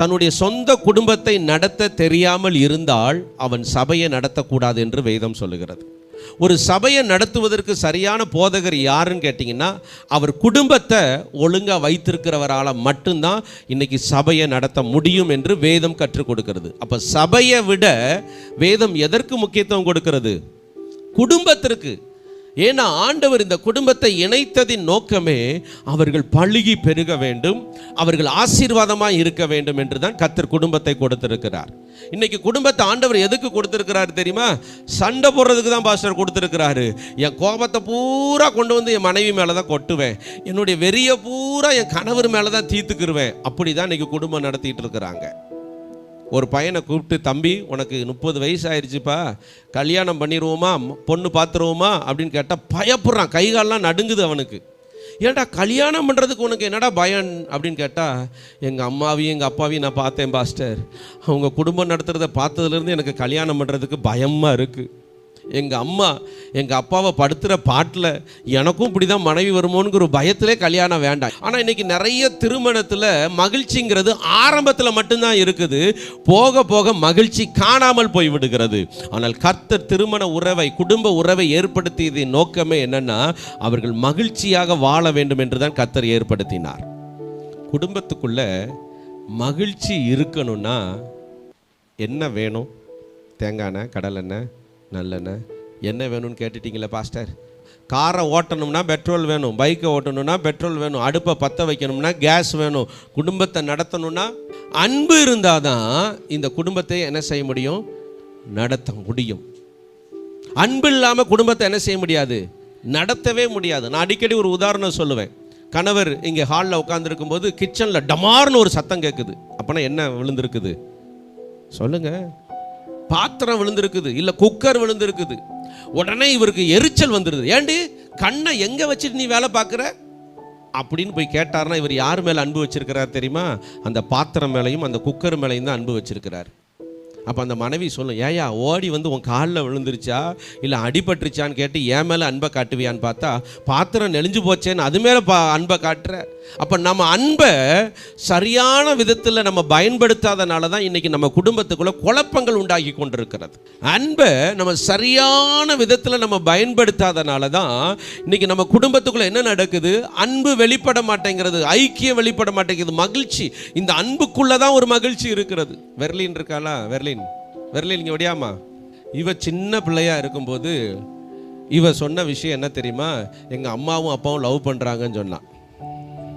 தன்னுடைய சொந்த குடும்பத்தை நடத்த தெரியாமல் இருந்தால் அவன் சபையை நடத்தக்கூடாது என்று வேதம் சொல்லுகிறது. ஒரு சபையை நடத்துவதற்கு சரியான போதகர் யாருன்னு கேட்டிங்கன்னா அவர் குடும்பத்தை ஒழுங்காக வைத்திருக்கிறவரால் மட்டும்தான் இன்னைக்கு சபையை நடத்த முடியும் என்று வேதம் கற்றுக் கொடுக்கிறது. அப்போ சபையை விட வேதம் எதற்கு முக்கியத்துவம் கொடுக்கிறது? குடும்பத்திற்கு. ஏன்னா ஆண்டவர் இந்த குடும்பத்தை இணைத்ததின் நோக்கமே அவர்கள் பழுகி பெருக வேண்டும் அவர்கள் ஆசீர்வாதமாக இருக்க வேண்டும் என்று தான் கத்தர் குடும்பத்தை கொடுத்திருக்கிறார். இன்னைக்கு குடும்பத்தை ஆண்டவர் எதுக்கு கொடுத்திருக்கிறார் தெரியுமா? சண்டை போடுறதுக்கு தான் பாஸ்டர் கொடுத்திருக்கிறாரு. என் கோபத்தை பூரா கொண்டு வந்து என் மனைவி மேலே தான் கொட்டுவேன். என்னுடைய வெறியை பூரா என் கணவர் மேலே தான் தீர்த்துக்கிருவேன். அப்படி தான் இன்னைக்கு குடும்பம் நடத்திட்டு இருக்கிறாங்க. ஒரு பையனை கூப்பிட்டு தம்பி உனக்கு முப்பது வயசு ஆயிடுச்சுப்பா கல்யாணம் பண்ணிடுவோமா பொண்ணு பார்த்துருவோமா அப்படின்னு கேட்டால் பயப்படுறான். கை கால்லாம் நடுங்குது அவனுக்கு. ஏன்டா கல்யாணம் பண்ணுறதுக்கு உனக்கு என்னடா பயம்? அப்படின்னு கேட்டால் எங்கள் அம்மாவையும் எங்கள் அப்பாவையும் நான் பார்த்தேன் பாஸ்டர். அவங்க குடும்பம் நடத்துகிறத பார்த்ததுலேருந்து எனக்கு கல்யாணம் பண்ணுறதுக்கு பயமாக இருக்குது எங்கள் அம்மா எங்கள் அப்பாவை படுத்துகிற பாட்டில் எனக்கும் இப்படி தான் மனைவி வருமோனுங்கிற ஒரு பயத்திலே கல்யாணம் வேண்டாம். ஆனால் இன்றைக்கி நிறைய திருமணத்தில் மகிழ்ச்சிங்கிறது ஆரம்பத்தில் மட்டும்தான் இருக்குது. போக போக மகிழ்ச்சி காணாமல் போய் விடுகிறது. ஆனால் கர்த்தர் திருமண உறவை குடும்ப உறவை ஏற்படுத்தியதின் நோக்கமே என்னென்னா அவர்கள் மகிழ்ச்சியாக வாழ வேண்டும் என்று தான் கர்த்தர் ஏற்படுத்தினார். குடும்பத்துக்குள்ள மகிழ்ச்சி இருக்கணும்னா என்ன வேணும்? தேங்காய் எண்ணெய் கடலெண்ணெய் நல்லெண்ணெய். என்ன வேணும்னு கேட்டுட்டீங்களே பாஸ்டர்? காரை ஓட்டணும்னா பெட்ரோல் வேணும் பைக்கை ஓட்டணும்னா பெட்ரோல் வேணும் அடுப்பை பற்ற வைக்கணும்னா கேஸ் வேணும் குடும்பத்தை நடத்தணும்னா அன்பு இருந்தால் தான் இந்த குடும்பத்தை என்ன செய்ய முடியும்? நடத்த முடியும். அன்பு இல்லாமல் குடும்பத்தை என்ன செய்ய முடியாது? நடத்தவே முடியாது. நான் அடிக்கடி ஒரு உதாரணம் சொல்லுவேன். கணவர் இங்கே ஹாலில் உட்காந்துருக்கும் போது கிச்சனில் டமார்னு ஒரு சத்தம் கேட்குது அப்போனா என்ன விழுந்திருக்குது? சொல்லுங்கள் பாத்திரம் விழுந்திருக்குது இல்லை குக்கர் விழுந்திருக்குது. உடனே இவருக்கு எரிச்சல் வந்துடுது ஏண்டி கண்ணை எங்கே வச்சுட்டு நீ வேலை பார்க்குற? அப்படின்னு போய் கேட்டார்னா இவர் யார் மேலே அன்பு வச்சிருக்கிறார் தெரியுமா? அந்த பாத்திரம் மேலேயும் அந்த குக்கர் மேலேயும் தான் அன்பு வச்சிருக்கிறார். அப்போ அந்த மனைவி சொல்லும் ஏயா ஓடி வந்து உன் காலில் விழுந்துருச்சா? இல்லை அடிபட்டுருச்சான்னு கேட்டு என் மேலே அன்பை காட்டுவியான்னு பார்த்தா பாத்திரம் நெளிஞ்சு போச்சேன்னு அது மேலே பா அன்பை காட்டுற. அப்போ நம்ம அன்பை சரியான விதத்தில் நம்ம பயன்படுத்தாதனால தான் இன்றைக்கி நம்ம குடும்பத்துக்குள்ளே குழப்பங்கள் உண்டாகி கொண்டிருக்கிறது. அன்பை நம்ம சரியான விதத்தில் நம்ம பயன்படுத்தாதனால தான் இன்றைக்கி நம்ம குடும்பத்துக்குள்ளே என்ன நடக்குது? அன்பு வெளிப்பட மாட்டேங்கிறது ஐக்கியம் வெளிப்பட மாட்டேங்கிறது மகிழ்ச்சி. இந்த அன்புக்குள்ளே தான் ஒரு மகிழ்ச்சி இருக்கிறது. வெர்லின் இருக்காளா? வெர்லின் வெர்லின். இங்கே ஒடியாமா இவ சின்ன பிள்ளையாக இருக்கும்போது இவ சொன்ன விஷயம் என்ன தெரியுமா? எங்கள் அம்மாவும் அப்பாவும் லவ் பண்ணுறாங்கன்னு சொன்னான்